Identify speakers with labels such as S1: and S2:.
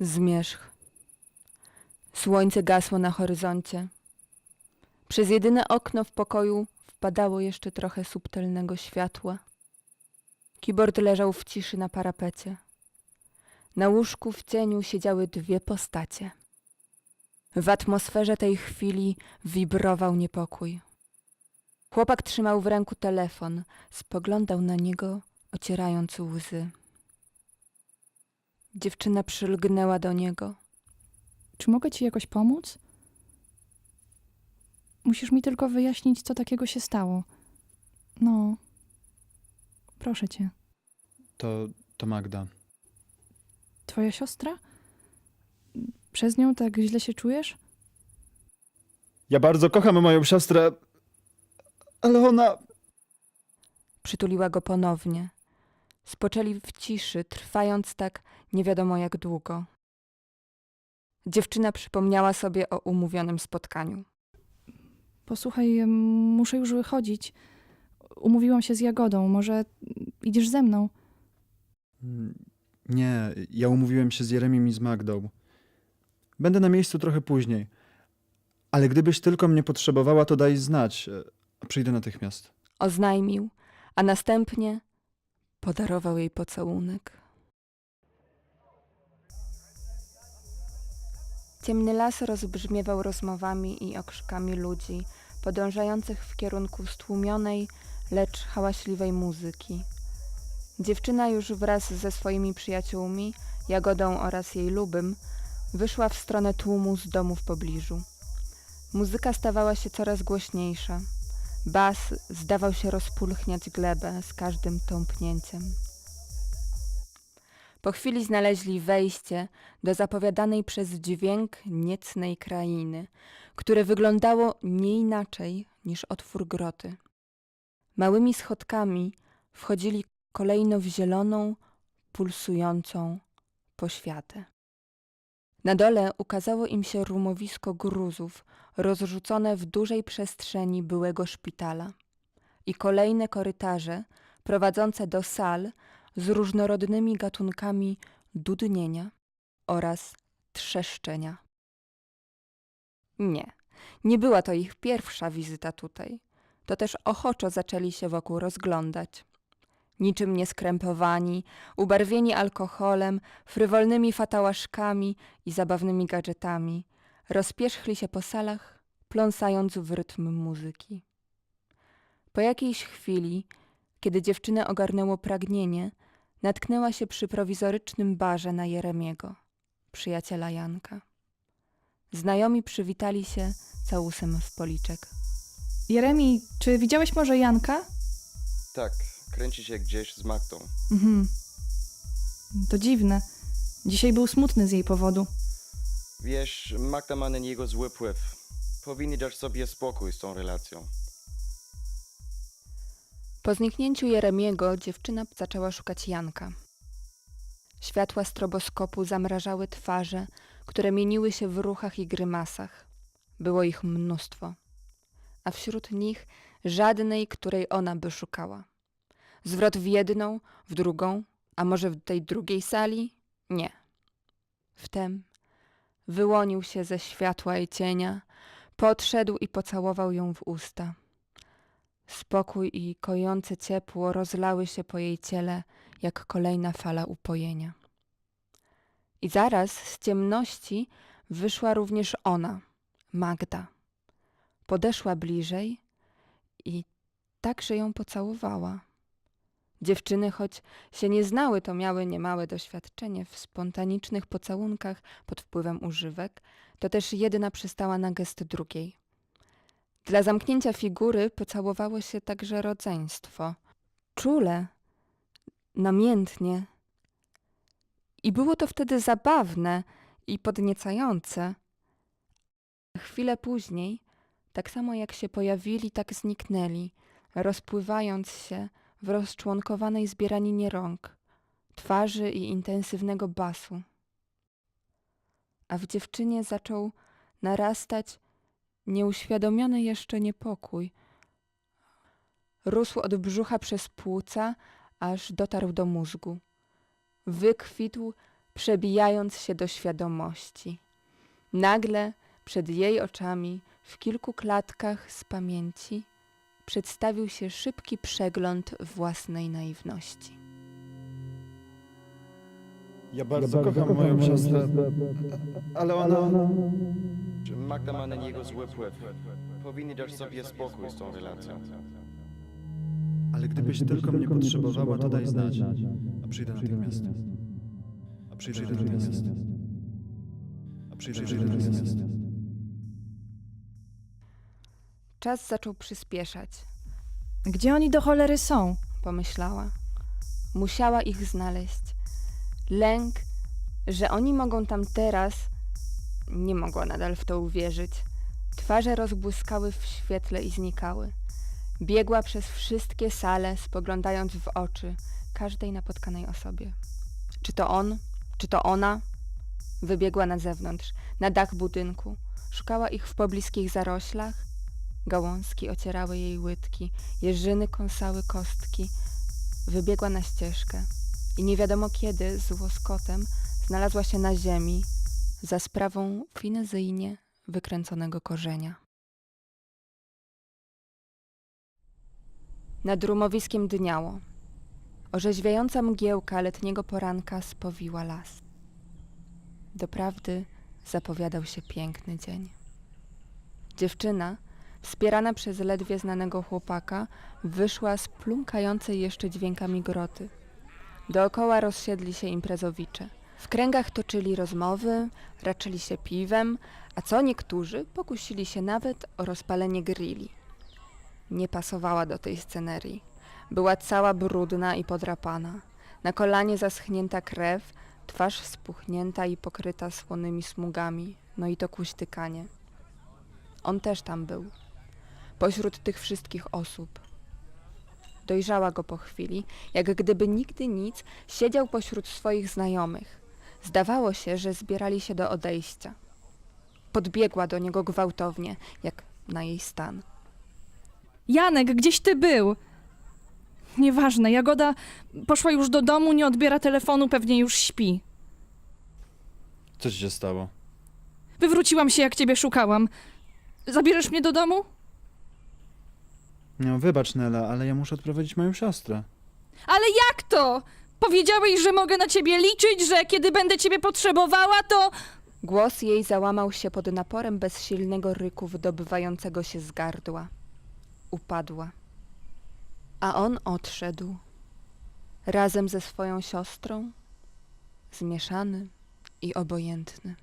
S1: Zmierzch. Słońce gasło na horyzoncie. Przez jedyne okno w pokoju wpadało jeszcze trochę subtelnego światła. Keyboard leżał w ciszy na parapecie. Na łóżku w cieniu siedziały dwie postacie. W atmosferze tej chwili wibrował niepokój. Chłopak trzymał w ręku telefon, spoglądał na niego, ocierając łzy. Dziewczyna przylgnęła do niego.
S2: Czy mogę ci jakoś pomóc? Musisz mi tylko wyjaśnić, co takiego się stało. No. Proszę cię.
S3: To, to Magda.
S2: Twoja siostra? Przez nią tak źle się czujesz?
S3: Ja bardzo kocham moją siostrę, ale ona.
S1: Przytuliła go ponownie. Spoczęli w ciszy, trwając tak nie wiadomo jak długo. Dziewczyna przypomniała sobie o umówionym spotkaniu.
S2: Posłuchaj, muszę już wychodzić. Umówiłam się z Jagodą. Może idziesz ze mną?
S3: Nie, ja umówiłem się z Jeremim i z Magdą. Będę na miejscu trochę później. Ale gdybyś tylko mnie potrzebowała, to daj znać. Przyjdę natychmiast.
S1: Oznajmił, a następnie podarował jej pocałunek. Ciemny las rozbrzmiewał rozmowami i okrzykami ludzi, podążających w kierunku stłumionej, lecz hałaśliwej muzyki. Dziewczyna już wraz ze swoimi przyjaciółmi, Jagodą oraz jej lubym, wyszła w stronę tłumu z domu w pobliżu. Muzyka stawała się coraz głośniejsza. Bas zdawał się rozpulchniać glebę z każdym tąpnięciem. Po chwili znaleźli wejście do zapowiadanej przez dźwięk niecnej krainy, które wyglądało nie inaczej niż otwór groty. Małymi schodkami wchodzili kolejno w zieloną, pulsującą poświatę. Na dole ukazało im się rumowisko gruzów, rozrzucone w dużej przestrzeni byłego szpitala i kolejne korytarze prowadzące do sal z różnorodnymi gatunkami dudnienia oraz trzeszczenia. Nie, nie była to ich pierwsza wizyta tutaj. To też ochoczo zaczęli się wokół rozglądać. Niczym nieskrępowani, ubarwieni alkoholem, frywolnymi fatałaszkami i zabawnymi gadżetami, rozpierzchli się po salach, pląsając w rytm muzyki. Po jakiejś chwili, kiedy dziewczynę ogarnęło pragnienie, natknęła się przy prowizorycznym barze na Jeremiego, przyjaciela Janka. Znajomi przywitali się całusem w policzek.
S2: Jeremi, czy widziałeś może Janka?
S4: Tak, kręci się gdzieś z Magdą.
S2: Mhm. To dziwne. Dzisiaj był smutny z jej powodu.
S4: Wiesz, Magda ma na niego zły wpływ. Powinni dać sobie spokój z tą relacją.
S1: Po zniknięciu Jeremiego dziewczyna zaczęła szukać Janka. Światła stroboskopu zamrażały twarze, które mieniły się w ruchach i grymasach. Było ich mnóstwo, a wśród nich żadnej, której ona by szukała. Zwrot w jedną, w drugą, a może w tej drugiej sali? Nie. Wtem wyłonił się ze światła i cienia, podszedł i pocałował ją w usta. Spokój i kojące ciepło rozlały się po jej ciele jak kolejna fala upojenia. I zaraz z ciemności wyszła również ona, Magda. Podeszła bliżej i także ją pocałowała. Dziewczyny, choć się nie znały, to miały niemałe doświadczenie w spontanicznych pocałunkach pod wpływem używek, to też jedna przystała na gest drugiej. Dla zamknięcia figury pocałowało się także rodzeństwo. Czule, namiętnie. I było to wtedy zabawne i podniecające. Chwilę później, tak samo jak się pojawili, tak zniknęli, rozpływając się w rozczłonkowanej zbieraninie rąk, twarzy i intensywnego basu. A w dziewczynie zaczął narastać nieuświadomiony jeszcze niepokój. Rósł od brzucha przez płuca, aż dotarł do mózgu. Wykwitł przebijając się do świadomości. Nagle przed jej oczami, w kilku klatkach z pamięci, przedstawił się szybki przegląd własnej naiwności.
S3: Ja bardzo kocham moją siostrę, ale ona...
S4: Czy Magda ma na niego zły wpływ? Powinni dać sobie spokój z tą relacją.
S3: Ale gdybyś tylko mnie potrzebowała, to daj znać. A przyjdę natychmiast. A przyjdę natychmiast. A przyjdę natychmiast.
S1: Czas zaczął przyspieszać,
S2: Gdzie oni do cholery są?
S1: pomyślała. Musiała ich znaleźć. Lęk, że oni mogą tam teraz, nie mogła nadal w to uwierzyć. Twarze rozbłyskały w świetle i znikały. Biegła przez wszystkie sale, spoglądając w oczy każdej napotkanej osobie. Czy to on, czy to ona? Wybiegła na zewnątrz, na dach budynku. Szukała ich w pobliskich zaroślach. Gałązki ocierały jej łydki, jeżyny kąsały kostki. Wybiegła na ścieżkę i nie wiadomo kiedy z łoskotem znalazła się na ziemi za sprawą finezyjnie wykręconego korzenia. Nad rumowiskiem dniało. Orzeźwiająca mgiełka letniego poranka spowiła las. Doprawdy zapowiadał się piękny dzień. Dziewczyna, wspierana przez ledwie znanego chłopaka, wyszła z plumkającej jeszcze dźwiękami groty. Dookoła rozsiedli się imprezowicze. W kręgach toczyli rozmowy, raczyli się piwem, a co niektórzy pokusili się nawet o rozpalenie grilli. Nie pasowała do tej scenerii. Była cała brudna i podrapana. Na kolanie zaschnięta krew, twarz spuchnięta i pokryta słonymi smugami, no i to kuśtykanie. On też tam był. Pośród tych wszystkich osób. Dojrzała go po chwili, jak gdyby nigdy nic, siedział pośród swoich znajomych. Zdawało się, że zbierali się do odejścia. Podbiegła do niego gwałtownie, jak na jej stan.
S2: Janek, gdzieś ty był? Nieważne, Jagoda poszła już do domu, nie odbiera telefonu, pewnie już śpi.
S3: Co ci się stało?
S2: Wywróciłam się, jak ciebie szukałam. Zabierzesz mnie do domu?
S3: No, wybacz, Nela, ale ja muszę odprowadzić moją siostrę.
S2: Ale jak to? Powiedziałeś, że mogę na ciebie liczyć, że kiedy będę ciebie potrzebowała, to...
S1: Głos jej załamał się pod naporem bezsilnego ryku wydobywającego się z gardła. Upadła. A on odszedł. Razem ze swoją siostrą, zmieszany i obojętny.